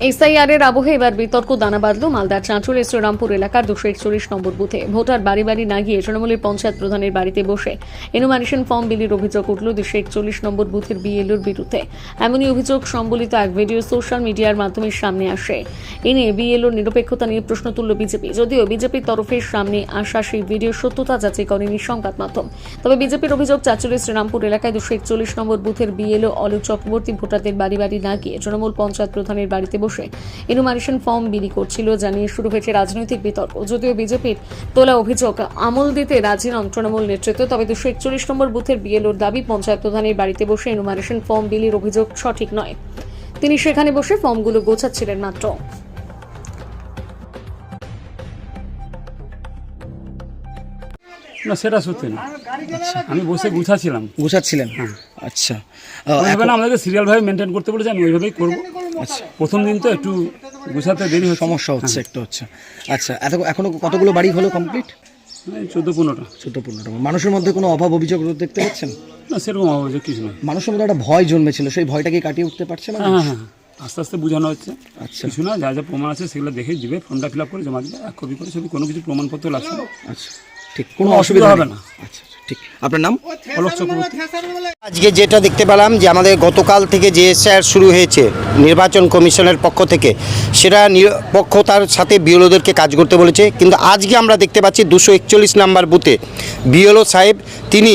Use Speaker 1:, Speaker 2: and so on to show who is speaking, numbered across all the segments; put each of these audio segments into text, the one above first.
Speaker 1: SIR এর আবহে এবার বিতর্ক, দানা বাঁধল মালদার চাঁচলের শ্রীরামপুর এলাকার দুশো একচল্লিশ নম্বর বুথে। ভোটার বাড়ি বাড়ি না গিয়ে তৃণমূলের পঞ্চায়েত প্রধানের বাড়িতে বসে। এনুমারেশন ফর্ম বিলির অভিযোগ উঠল দুশো একচল্লিশ নম্বর বুথের বিএলওর বিরুদ্ধে। এমনই অভিযোগ সম্বলিত এক ভিডিও সোশ্যাল মিডিয়ার মাধ্যমে সামনে আসে। এ নিয়ে বিএলওর নিরপেক্ষতা নিয়ে প্রশ্ন তুলল বিজেপি। যদিও বিজেপির তরফে সামনে আসা সেই ভিডিও সত্যতা যাচাই করেনি সংবাদ মাধ্যম। তবে বিজেপির অভিযোগ চাঁচলের শ্রীরামপুর এলাকায় দুশো একচল্লিশ নম্বর বুথের বিএলও অলোক চক্রবর্তী ভোটারদের বাড়ি বাড়ি না গিয়ে তৃণমূল পঞ্চায়েত প্রধানের বাড়িতে বসে। ইনুমারেশন ফর্ম বিলি করছিল জানিয়ে শুরু হয়েছে রাজনৈতিক বিতর্ক। যদিও বিজেপির তোলা অভিযোগ আমল দিতে রাজি নন তৃণমূল নেতৃত্ব তবে দুশো একচল্লিশ নম্বর বুথের বিএলওর দাবি পঞ্চায়েত প্রধানের বাড়িতে বসে ইনুমারেশন ফর্ম বিলির অভিযোগ সঠিক নয়। তিনি সেখানে বসে ফর্মগুলো গোছাচ্ছিলেন মাত্র।
Speaker 2: না সেটা সত্যি না। আমি বসে গুছাছিলাম
Speaker 3: গুছাচ্ছিলেন? আচ্ছা। আহ,
Speaker 2: ওইভাবে না আমাদেরকে সিরিয়ালভাবে মেনটেন করতে বলেছে আমি ওইভাবেই করব। আচ্ছা প্রথম দিন তো একটু গুছাতে দেরি হচ্ছে।
Speaker 3: সমস্যা হচ্ছে একটু হচ্ছে। আচ্ছা এত এখনও কতগুলো বাড়ি হলো কমপ্লিট
Speaker 2: চোদ্দ পনেরোটা।
Speaker 3: চোদ্দ পনেরোটা। মানুষের মধ্যে কোনো অভাব অভিযোগ দেখতে পাচ্ছেন?
Speaker 2: না সেরকম অভিযোগ কিছু নয়
Speaker 3: মানুষের মধ্যে একটা ভয় জন্মেছিল সেই ভয়টাকে কাটিয়ে উঠতে পারছে না?
Speaker 2: হ্যাঁ হ্যাঁ হ্যাঁ আস্তে আস্তে বোঝানো হচ্ছে।
Speaker 3: আচ্ছা।
Speaker 2: কিছু না যা যা প্রমাণ আছে সেগুলো দেখে দিবে ফর্মটা ফিল আপ করে জমা দিবে এক কপি করে ছবি কোনো কিছু প্রমাণপত্র লাগছে
Speaker 3: আচ্ছা ঠিক কোনো অসুবিধা হবে না।
Speaker 2: না।
Speaker 3: আচ্ছা। ঠিক। আপনার নাম?
Speaker 2: অলোক চক্রবর্তী।
Speaker 4: আজকে যেটা দেখতে পেলাম যে আমাদের গতকাল থেকে যে এসআর শুরু হয়েছে নির্বাচন কমিশনের পক্ষ থেকে সেটা নিরপেক্ষতার সাথে বিএলওদেরকে কাজ করতে বলেছে। কিন্তু আজকে আমরা দেখতে পাচ্ছি দুশো একচল্লিশ নাম্বার বুথে বিএলও সাহেব তিনি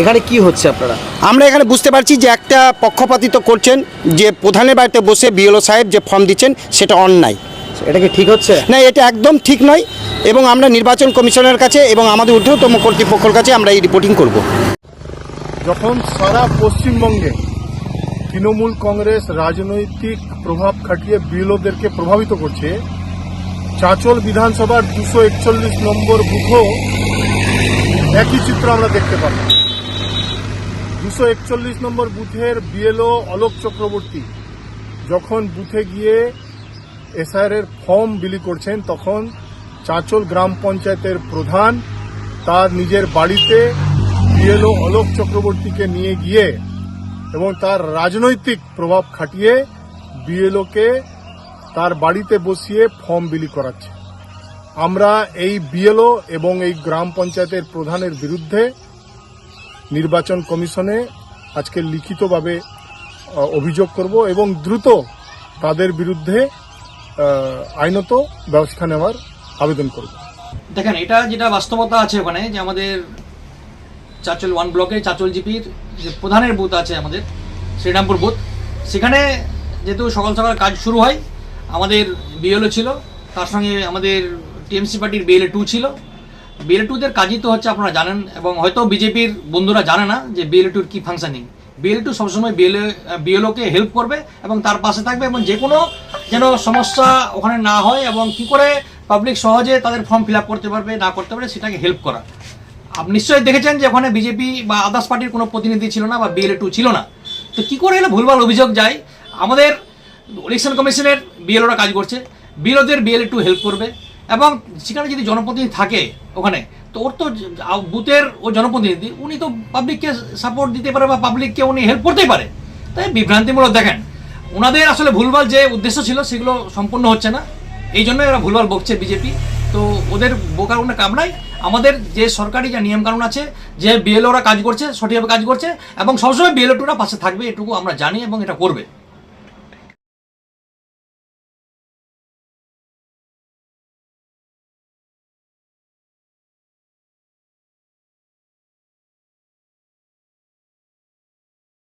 Speaker 3: এখানে কি হচ্ছে আপনারা?
Speaker 4: আমরা এখানে বুঝতে পারছি যে একটা পক্ষপাতিত্ব করছেন যে প্রধানের বাড়িতে বসে বিএলও সাহেব যে ফর্ম দিচ্ছেন সেটা অন্যায়।
Speaker 3: এটা কি ঠিক হচ্ছে?
Speaker 4: না এটা একদম ঠিক নয় এবং আমরা নির্বাচন কমিশনের কাছে এবং আমাদের ঊর্ধ্বতম কর্তৃপক্ষের কাছে আমরা এই রিপোর্টিং করব।
Speaker 5: যখন সারা পশ্চিমবঙ্গে তৃণমূল কংগ্রেস রাজনৈতিক প্রভাব খাটিয়ে বিএলওদেরকে প্রভাবিত করছে চাচল বিধানসভার দুশো একচল্লিশ নম্বর বুথও একই চিত্র আমরা দেখতে পাবো দুশো একচল্লিশ নম্বর বুথের বিএলও অলোক চক্রবর্তী যখন বুথে গিয়ে এসআইআর এর ফর্ম বিলি করছেন, তখন চাঁচল গ্রাম পঞ্চায়েতের প্রধান তার নিজের বাড়িতে বিএলও অলোক চক্রবর্তীকে নিয়ে গিয়ে এবং তার রাজনৈতিক প্রভাব খাটিয়ে বিএলওকে তার বাড়িতে বসিয়ে ফর্ম বিলি করাচ্ছে। আমরা এই বিএলও এবং এই গ্রাম পঞ্চায়েতের প্রধানের বিরুদ্ধে নির্বাচন কমিশনে আজকে লিখিতভাবে অভিযোগ করব এবং দ্রুত তাদের বিরুদ্ধে আইনত ব্যবস্থা নেওয়ার আবেদন করব।
Speaker 6: দেখেন, এটা যেটা বাস্তবতা আছে ওখানে, যে আমাদের চাচল ওয়ান ব্লকে চাচল জিপির যে প্রধানের বুথ আছে আমাদের, শ্রীরামপুর বুথ, সেখানে যেহেতু সকাল সকাল কাজ শুরু হয়, আমাদের বিএলও ছিল, তার সঙ্গে আমাদের টিএমসি পার্টির বিএলএ টু ছিল বিএলএ টুদের কাজই তো হচ্ছে আপনারা জানেন, এবং হয়তো বিজেপির বন্ধুরা জানে না যে বিএলএ টুর কী ফাংশনিং বিএলএ টু সবসময় বিএলএ বিএলওকে হেল্প করবে এবং তার পাশে থাকবে এবং যে কোনো যেন সমস্যা ওখানে না হয় এবং কি করে পাবলিক সহজে তাদের ফর্ম ফিল করতে পারবে, না করতে পারবে, সেটাকে হেল্প করা। আপনি নিশ্চয়ই দেখেছেন যে ওখানে বিজেপি বা আদার্স পার্টির কোনো প্রতিনিধি ছিল না বা বিএলএ টু ছিল না। তো কী করে এলে ভুলভাল অভিযোগ যায়? আমাদের ইলেকশন কমিশনের বিএলওরা কাজ করছে। বিএলওদের বিএলএ টু হেল্প করবে। এবং সেখানে যদি জনপ্রতিনিধি থাকে ওখানে, তো ওর তো বুথের ও জনপ্রতিনিধি, উনি তো পাবলিককে সাপোর্ট দিতে পারে বা পাবলিককে উনি হেল্প করতেই পারে। তাই বিভ্রান্তিমূলক দেখেন। ওনাদের আসলে ভুলভাল যে উদ্দেশ্য ছিল, সেগুলো সম্পূর্ণ হচ্ছে না। এই জন্য এরা ভুলভাল বকছে বিজেপি তো ওদের বোকার কোনো কাম নাই। আমাদের যে সরকারি যে নিয়মকানুন আছে, যে বিএলওরা কাজ করছে, সঠিকভাবে কাজ করছে, এবং সবসময় বিএলও টুরা পাশে থাকবে, এটুকু আমরা জানি এবং এটা করবে।